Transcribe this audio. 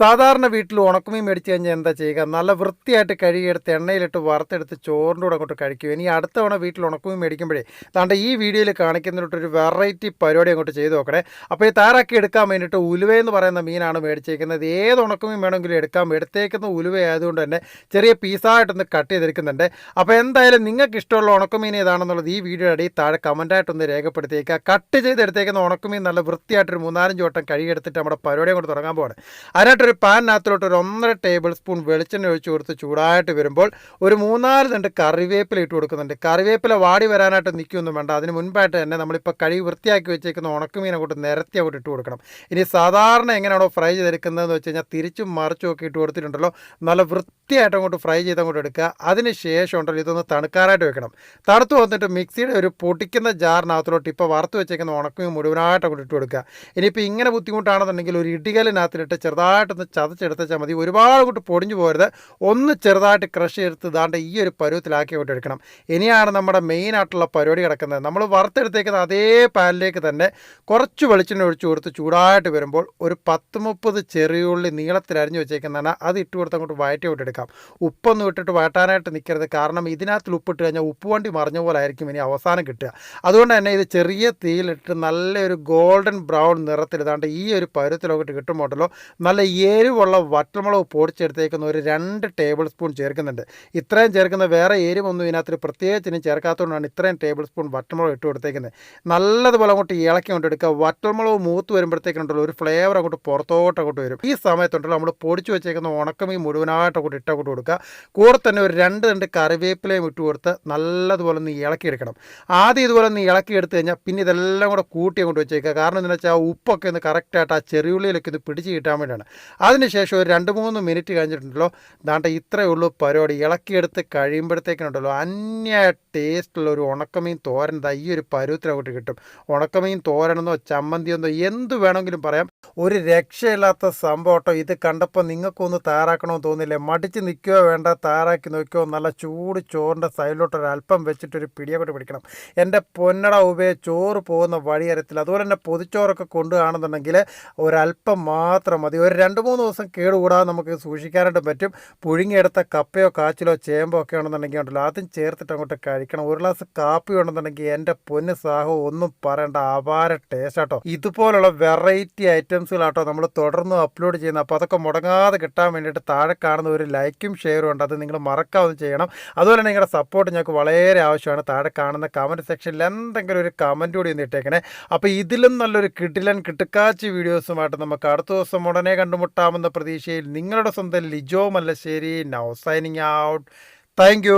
സാധാരണ വീട്ടിൽ ഉണക്കമീൻ മേടിച്ച് കഴിഞ്ഞാൽ എന്താ ചെയ്യുക? നല്ല വൃത്തിയായിട്ട് കഴുകിയെടുത്ത് എണ്ണയിലിട്ട് വറുത്തെടുത്ത് ചോറിന്റെ കൂടെ അങ്ങോട്ട് കഴിക്കും. ഇനി അടുത്ത തവണ വീട്ടിൽ ഉണക്കമീൻ മേടിക്കുമ്പോഴേ താണ്ട ഈ വീഡിയോയിൽ കാണിക്കുന്നതിനൊരു വെറൈറ്റി പരിപാടി അങ്ങോട്ട് ചെയ്ത് നോക്കണേ. അപ്പോൾ ഈ തയ്യാറാക്കി എടുക്കാൻ വേണ്ടിയിട്ട് എന്ന് പറയുന്ന മീനാണ് മേടിച്ചേക്കുന്നത്. ഏത് ഉണക്കമീൻ വേണമെങ്കിലും എടുക്കാം. എടുത്തേക്കുന്ന ഉലുവ ആയതുകൊണ്ട് തന്നെ ചെറിയ പീസായിട്ടൊന്ന് കട്ട് ചെയ്തെടുക്കുന്നുണ്ട് അപ്പോൾ എന്തായാലും നിങ്ങൾക്ക് ഇഷ്ടമുള്ള ഉണക്കമീൻ ഏതാണെന്നുള്ളത് ഈ വീഡിയോ അടിയിൽ താഴെ കമന്റായിട്ടൊന്ന് രേഖപ്പെടുത്തിയേക്കുക. കട്ട് ചെയ്തെടുത്തേക്കുന്ന ഉണക്കമീൻ നല്ല വൃത്തിയായിട്ടൊരു മൂന്നാലഞ്ച് വട്ടം കഴുകിയെടുത്തിട്ട് നമ്മുടെ പരിപാടി അങ്ങോട്ട് തുടങ്ങാൻ പോവാണ്. അതിനായിട്ടൊരു പാനിനകത്തിലോട്ട് ഒരു ഒന്നര ടേബിൾ സ്പൂൺ വെളിച്ചെണ്ണ ഒഴിച്ച് കൊടുത്ത് ചൂടായിട്ട് വരുമ്പോൾ ഒരു മൂന്നാൽ തണ്ട് കറിവേപ്പില ഇട്ട് കൊടുക്കുന്നുണ്ട്. കറിവേപ്പില വാടി വരാനായിട്ട് നിൽക്കുകയൊന്നും വേണ്ട. അതിന് മുൻപായിട്ട് തന്നെ നമ്മളിപ്പോൾ കഴുകി വൃത്തിയാക്കി വെച്ചേക്കുന്ന ഉണക്കമീൻ അങ്ങോട്ട് നിരത്തി അങ്ങോട്ട് ഇട്ട് കൊടുക്കണം. ഇനി സാധാരണ എങ്ങനെയാണോ ഫ്രൈ ചെയ്തെടുക്കുന്നതെന്ന് വെച്ച് കഴിഞ്ഞാൽ തിരിച്ചും മറിച്ചും ഒക്കെ ഇട്ട് കൊടുത്തിട്ടുണ്ടല്ലോ. നല്ല വൃത്തിയായിട്ട് അങ്ങോട്ട് ഫ്രൈ ചെയ്ത് അങ്ങോട്ട് എടുക്കുക. അതിന് ശേഷം ഉണ്ടല്ലോ ഇതൊന്ന് തണുക്കാനായിട്ട് വെക്കണം. തണുത്ത് വന്നിട്ട് മിക്സിയുടെ ഒരു പൊടിക്കുന്ന ജാറിനകത്തിലോട്ട് ഇപ്പോൾ വറുത്ത് വെച്ചേക്കുന്ന ഉണക്കമീൻ മുഴുവനായിട്ട് അങ്ങോട്ട് ഇട്ട് കൊടുക്കുക. ഇനിയിപ്പോൾ ഇങ്ങനെ ബുദ്ധിമുട്ടാണെന്നുണ്ടെങ്കിൽ ഒരു ഇടികലിനകത്തിലിട്ട് ചെറുതായിട്ടൊന്ന് ചതച്ചെടുത്തച്ചാൽ മതി. ഒരുപാട് കൂട്ട് പൊടിഞ്ഞു പോരുത്. ഒന്ന് ചെറുതായിട്ട് ക്രഷ് ചെയ്ത് ദാണ്ട് ഈ ഒരു പരുവത്തിലാക്കി കൊണ്ട് എടുക്കണം. ഇനിയാണ് നമ്മുടെ മെയിനായിട്ടുള്ള പരിപാടി കിടക്കുന്നത്. നമ്മൾ വറുത്തെടുത്തേക്കുന്ന അതേ പാനിലേക്ക് തന്നെ കുറച്ച് വെളിച്ചെണ്ണ ഒഴിച്ചു കൊടുത്ത് ചൂടായിട്ട് വരുമ്പോൾ ഒരു പത്ത് മുപ്പത് ചെറിയുള്ളി നീളത്തിൽ അരിഞ്ഞു വെച്ചേക്കുന്നതാണ്. അത് ഇട്ട് കൊടുത്ത് അങ്ങോട്ട് വയറ്റി എടുക്കാം. ഉപ്പൊന്നും ഇട്ടിട്ട് വയറ്റാനായിട്ട് നിൽക്കരുത് കാരണം ഇതിനകത്ത് ഉപ്പിട്ട് കഴിഞ്ഞാൽ ഉപ്പ് വണ്ടി മറിഞ്ഞ പോലെ ആയിരിക്കും ഇനി അവസാനം കിട്ടുക. അതുകൊണ്ട് തന്നെ ഇത് ചെറിയ തീയിലിട്ട് നല്ലൊരു ഗോൾഡൻ ബ്രൗൺ നിറത്തിൽ ഇതാണ്ട് ഈ ഒരു പരുവത്തിലൊക്കെ കിട്ടുമ്പോട്ടല്ലോ നല്ല എരിവുള്ള വട്ടമുളക് പൊടിച്ചെടുത്തേക്കുന്ന ഒരു രണ്ട് ടേബിൾ സ്പൂൺ ചേർക്കുന്നുണ്ട്. ഇത്രയും ചേർക്കുന്ന വേറെ എരിവൊന്നും ഇതിനകത്ത് പ്രത്യേകിച്ച് ഇനി ചേർക്കാത്തതുകൊണ്ടാണ് ഇത്രയും ടേബിൾ സ്പൂൺ വട്ടമുളക് ഇട്ട് കൊടുത്തേക്കുന്നത്. നല്ലതുപോലെ അങ്ങോട്ട് ഇളക്കി കൊണ്ട് എടുക്കുക. വട്ടമുളക് മൂത്ത് വരുമ്പോഴത്തേക്കുണ്ടല്ലോ ഒരു ഫ്ലേവർ അങ്ങോട്ട് പുറത്തോട്ട് അങ്ങോട്ട് വരും. ഈ സമയത്തുണ്ടല്ലോ നമ്മൾ പൊടിച്ച് വെച്ചേക്കുന്ന ഉണക്കമീൻ മുഴുവനായിട്ട് അങ്ങോട്ട് ഇട്ട് അങ്ങോട്ട് കൊടുക്കുക. കൂടെ തന്നെ ഒരു രണ്ട് രണ്ട് കറിവേപ്പിലയും ഇട്ട് കൊടുത്ത് നല്ലതുപോലെ ഒന്ന് ഇളക്കിയെടുക്കണം. ആദ്യം ഇതുപോലെ ഒന്ന് ഇളക്കി എടുത്തു കഴിഞ്ഞാൽ പിന്നെ ഇതെല്ലാം കൂടെ കൂട്ടി അങ്ങോട്ട് വെച്ചേക്കുക. കാരണം എന്താണെന്ന് വെച്ചാൽ ആ ഉപ്പൊക്കെ ഒന്ന് കറക്റ്റായിട്ട് ആ ചെറിയുള്ളിയിലൊക്കെ ഇത് പിടിച്ച് കിട്ടാൻ വേണ്ടിയാണ്. അതിനുശേഷം ഒരു രണ്ട് മൂന്ന് മിനിറ്റ് കഴിഞ്ഞിട്ടുണ്ടല്ലോ. ദാണ്ട ഇത്രയേ ഉള്ളൂ പരിപാടി. ഇളക്കിയെടുത്ത് കഴിയുമ്പോഴത്തേക്കിനുണ്ടല്ലോ അന്യ ടേസ്റ്റുള്ള ഒരു ഉണക്കമീൻ തോരൻ. ഈ ഒരു പരുവത്തിലങ്ങോട്ട് കിട്ടും. ഉണക്കമീൻ തോരനെന്നോ ചമ്മന്തിയെന്നോ എന്ത് വേണമെങ്കിലും പറയാം. ഒരു രക്ഷയില്ലാത്ത സംഭവം ഇത്. കണ്ടപ്പോൾ നിങ്ങൾക്കൊന്ന് തയ്യാറാക്കണമെന്ന് തോന്നില്ലേ മടിച്ച് നിൽക്കുകയോ വേണ്ട തയ്യാറാക്കി നോക്കിയോ? നല്ല ചൂട് ചോറിന്റെ സൈഡിലോട്ട് ഒരു അല്പം വെച്ചിട്ടൊരു പിടിയൊക്കെ പിടിക്കണം. എന്റെ പൊന്നട ഉപയോഗ ചോറ് പോകുന്ന വഴിയരത്തിൽ അതുപോലെ തന്നെ പൊതിച്ചോറൊക്കെ കൊണ്ടുപോകുകയാണെന്നുണ്ടെങ്കിൽ ഒരല്പം മാത്രം മതി. ഒരു രണ്ട് മൂന്ന് ദിവസം കേടുകൂടാതെ നമുക്ക് സൂക്ഷിക്കാനായിട്ട് പറ്റും. പുഴുങ്ങിയെടുത്ത കപ്പയോ കാച്ചിലോ ചേമ്പോ ഒക്കെ ഉണ്ടെന്നുണ്ടെങ്കിൽ ഉണ്ടല്ലോ. അതും ചേർത്തിട്ട് അങ്ങോട്ട് കഴിക്കണം. ഒരു ഗ്ലാസ് കാപ്പി ഉണ്ടെന്നുണ്ടെങ്കിൽ എന്റെ പൊന്ന് സാഹോ ഒന്നും പറയേണ്ട. അപാര ടേസ്റ്റ് ആട്ടോ. ഇതുപോലുള്ള വെറൈറ്റി ഐറ്റംസുകളാട്ടോ നമ്മൾ തുടർന്ന് അപ്ലോഡ് ചെയ്യുന്നത്. അപ്പോൾ അതൊക്കെ മുടങ്ങാതെ കിട്ടാൻ വേണ്ടിയിട്ട് താഴെ കാണുന്ന ഒരു ലൈക്കും ഷെയറും ഉണ്ട്. അത് നിങ്ങൾ മറക്കാതെ ചെയ്യണം. അതുപോലെ തന്നെ നിങ്ങളുടെ സപ്പോർട്ട് ഞങ്ങൾക്ക് വളരെ ആവശ്യമാണ്. താഴെ കാണുന്ന കമന്റ് സെക്ഷനിൽ എന്തെങ്കിലും ഒരു കമന്റ് കൂടി ഒന്ന് ഇട്ടേക്കണേ. അപ്പോൾ ഇതിലും നല്ലൊരു കിടിലൻ കിട്ടുക്കാച്ചി വീഡിയോസുമായിട്ട് നമുക്ക് അടുത്ത ദിവസം ഉടനെ കണ്ടുമുട്ടാമെന്ന പ്രതീക്ഷയിൽ നിങ്ങളുടെ സ്വന്തം Lijo Mallassery now signing out thank